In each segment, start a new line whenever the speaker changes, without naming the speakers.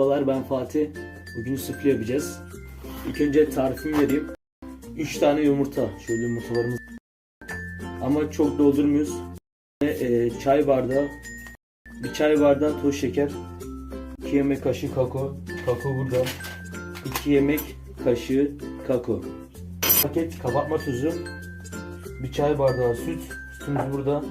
Merhabalar ben Fatih. Bugün sufle yapacağız. İlk önce tarifimi vereyim. 3 tane yumurta. Şöyle yumurtalarımız. Ama çok doldurmuyoruz. Ve, e, çay bardağı. Bir çay bardağı toz şeker. 2 yemek kaşığı kakao. Kakao burada. 2 yemek kaşığı kakao. Paket kapatma tuzu. Bir çay bardağı süt. Sütümüz burada.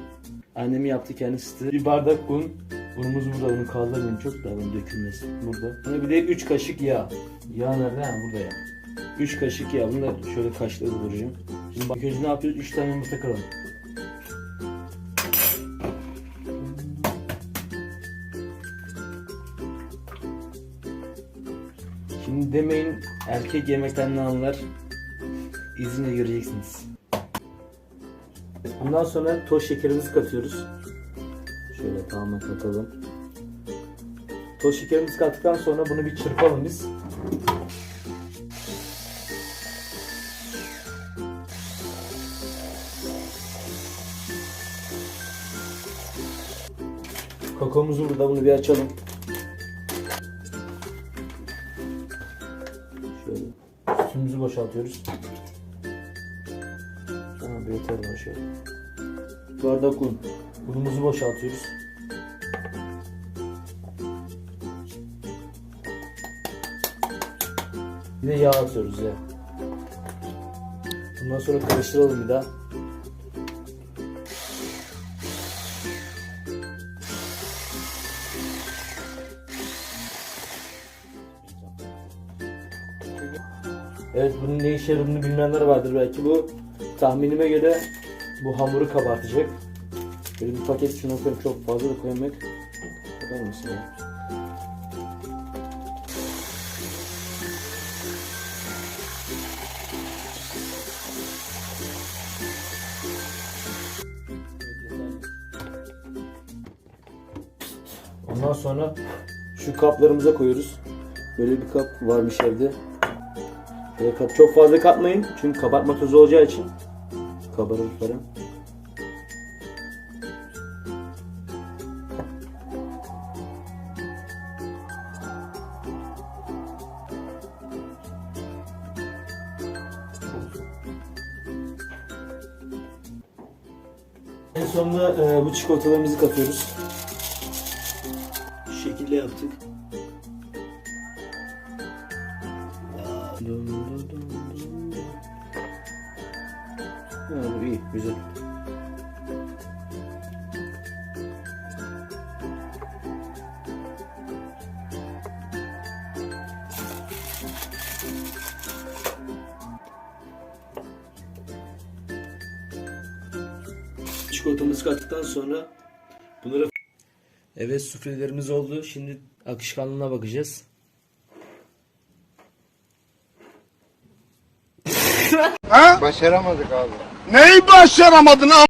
Annem yaptı kendisi. Bir bardak un. Unumuz burada. Unu kaldırmayayım çok da bunu dökülmesin. Burada. Sonra bir de 3 kaşık yağ. Yağ nerede? Ha burada ya. 3 kaşık yağ. Bunu da şöyle kaşları vuracağım. Şimdi bak önce ne yapıyoruz? 3 tane yumurta kıralım. Şimdi demeyin erkek yemekten ne anlar? İzine göreceksiniz. Bundan sonra toz şekerimizi katıyoruz. Şöyle tamamen katalım. Toz şekerimizi kattıktan sonra bunu bir çırpalım biz. Kakaomuzu burada bunu bir açalım. Şöyle sütümüzü boşaltıyoruz. Tamam yeter var şöyle. Bardak un. Unumuzu boşaltıyoruz. Bir de yağ atıyoruz ya. Bundan sonra karıştıralım bir daha. Evet bunun ne işe yaradığını bilmeyenler vardır belki. Bu tahminime göre bu hamuru kabartacak. Böyle bir paket şunu koyayım çok fazla da koymak. Mısın ya? Ondan sonra şu kaplarımıza koyuyoruz. Böyle bir kap varmış evde. Böyle kat, çok fazla katmayın çünkü kabartma tozu olacağı için kabarır falan. En sonunda e, bu çikolatalarımızı katıyoruz. Şu şekilde yaptık. Ha, bu iyi, güzel. Çikolatamızı kattıktan sonra bunları Evet suflelerimiz oldu. Şimdi akışkanlığına bakacağız.
Başaramadık abi.
Neyi başaramadın am?